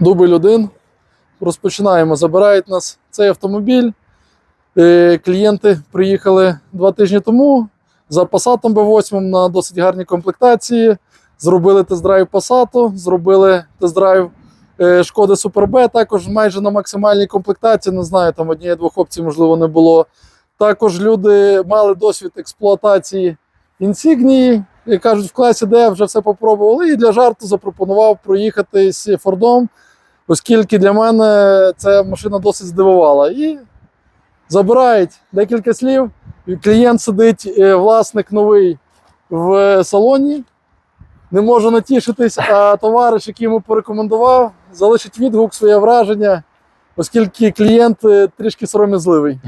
Дубль один. Розпочинаємо. Забирають нас цей автомобіль. Е, Клієнти приїхали два тижні тому за Passat B8 на досить гарній комплектації. Зробили тест-драйв Passat, зробили тест-драйв е, Шкоди Super B, також майже на максимальній комплектації. Не знаю, там однієї-двох опцій, можливо, не було. Також люди мали досвід експлуатації інсігнії, як кажуть, в класі D вже все попробували. І для жарту запропонував проїхатись Фордом, оскільки для мене ця машина досить здивувала. І забирають декілька слів. і Клієнт сидить, е, власник новий в салоні. Не можу натішитись, а товариш, який йому порекомендував, залишить відгук, своє враження, оскільки клієнт е, трішки сором'язливий.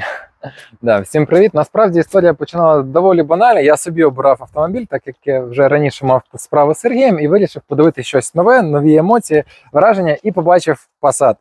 Да, всім привіт. Насправді історія починала доволі банально. Я собі обирав автомобіль, так як я вже раніше мав справу з Сергієм і вирішив подивитися щось нове, нові емоції, враження, і побачив Passat.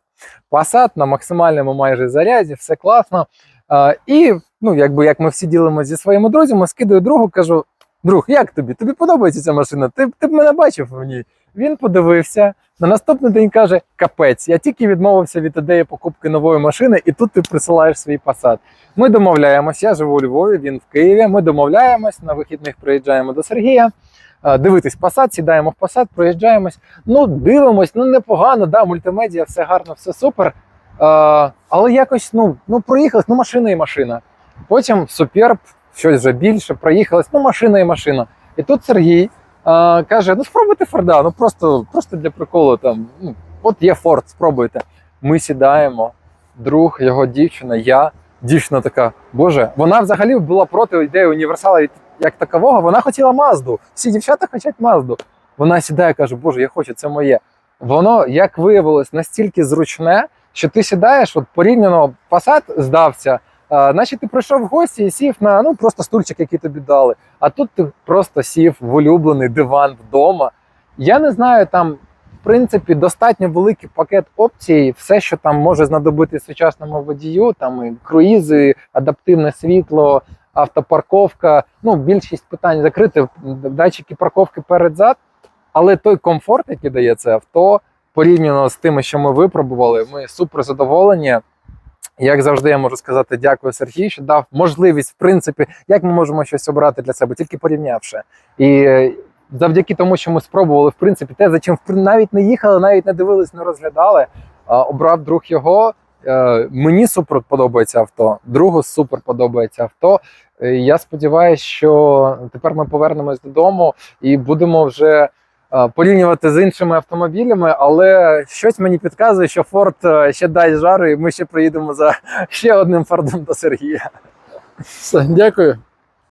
Passat на максимальному майже заряді, все класно. А, і ну, якби як ми всі ділимося зі своїми друзями, скидаю другу, кажу: друг, як тобі? Тобі подобається ця машина? Ти, ти б мене бачив в ній. Він подивився. На наступний день каже: капець, я тільки відмовився від ідеї покупки нової машини, і тут ти присилаєш свій Passat. Ми домовляємось, я живу у Львові, він в Києві. Ми домовляємось, на вихідних приїжджаємо до Сергія. Дивитись Passat, сідаємо в Passat, проїжджаємось. Ну, дивимось, ну непогано, да, мультимедіа, все гарно, все супер. Е, але якось, ну, ну проїхалось, ну машина і машина. Потім суперб, щось вже більше, проїхалось, ну машина і машина. І тут Сергій каже: ну спробуйте Форда, ну просто, просто для приколу там. Ну, от є Форд, спробуйте. Ми сідаємо, друг, його дівчина, я. Дівчина така, боже, вона взагалі була проти ідеї універсала як такового. Вона хотіла Мазду. Всі дівчата хочуть Мазду. Вона сідає, каже, Боже, я хочу, це моє. Воно, як виявилось, настільки зручне, що ти сідаєш, от порівняно Passat здався, наче ти прийшов в гості і сів на ну просто стульчик, який тобі дали. А тут ти просто сів в улюблений диван вдома. Я не знаю, там в принципі достатньо великий пакет опцій, все, що там може знадобити сучасному водію, там і круїзи, адаптивне світло, автопарковка. Ну, більшість питань закрити, датчики парковки перед-зад. Але той комфорт, який дає це авто, порівняно з тими, що ми випробували, ми супер задоволені. Як завжди, я можу сказати дякую Сергію, що дав можливість, в принципі, як ми можемо щось обрати для себе, тільки порівнявши. І е, завдяки тому, що ми спробували, в принципі, те, за чим навіть не їхали, навіть не дивились, не розглядали. Обрав друг його. Е, Мені супер подобається авто, другу супер подобається авто. Я сподіваюся, що тепер ми повернемось додому і будемо вже порівнювати з іншими автомобілями, але щось мені підказує, що Ford е, ще дасть жару, і ми ще приїдемо за ще одним Фордом до Сергія. Все, дякую.